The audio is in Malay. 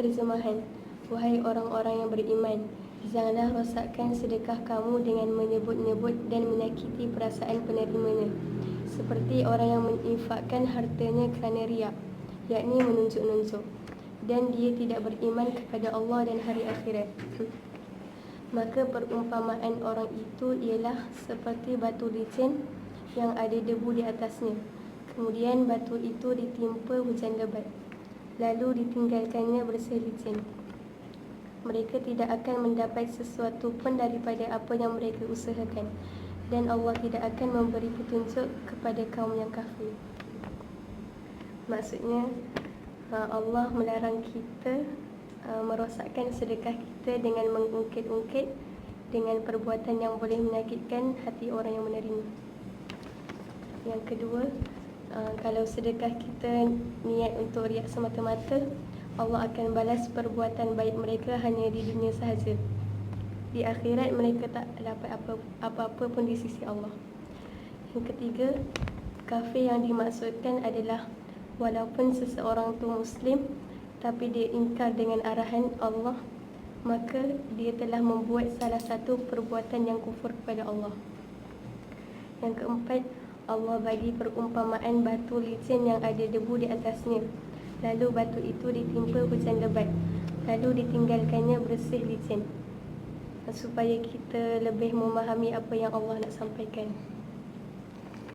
Terjemahan. Wahai orang-orang yang beriman Janganlah rosakkan sedekah kamu dengan menyebut-nyebut dan menyakiti perasaan penerimanya. Seperti orang yang menginfakkan hartanya kerana riak Yakni menunjuk-nunjuk. Dan dia tidak beriman kepada Allah dan hari akhirat. Maka perumpamaan orang itu ialah seperti batu licin yang ada debu di atasnya. Kemudian batu itu ditimpa hujan lebat Lalu ditinggalkannya bersih licin mereka tidak akan mendapat sesuatu pun daripada apa yang mereka usahakan dan Allah tidak akan memberi petunjuk kepada kaum yang kafir. Maksudnya ha, Allah melarang kita ha, merosakkan sedekah kita dengan mengungkit-ungkit dengan perbuatan yang boleh menyakitkan hati orang yang menerima. Yang kedua, ha, kalau sedekah kita niat untuk riak semata-mata, Allah akan balas perbuatan baik mereka hanya di dunia sahaja. Di akhirat mereka tak dapat apa-apa pun di sisi Allah. Yang ketiga, kafir yang dimaksudkan adalah walaupun seseorang tu muslim tapi dia ingkar dengan arahan Allah, maka dia telah membuat salah satu perbuatan yang kufur kepada Allah. Yang keempat, Allah bagi perumpamaan batu licin yang ada debu di atasnya. Lalu batu itu ditimpa hujan lebat. Lalu ditinggalkannya bersih licin. Supaya kita lebih memahami apa yang Allah nak sampaikan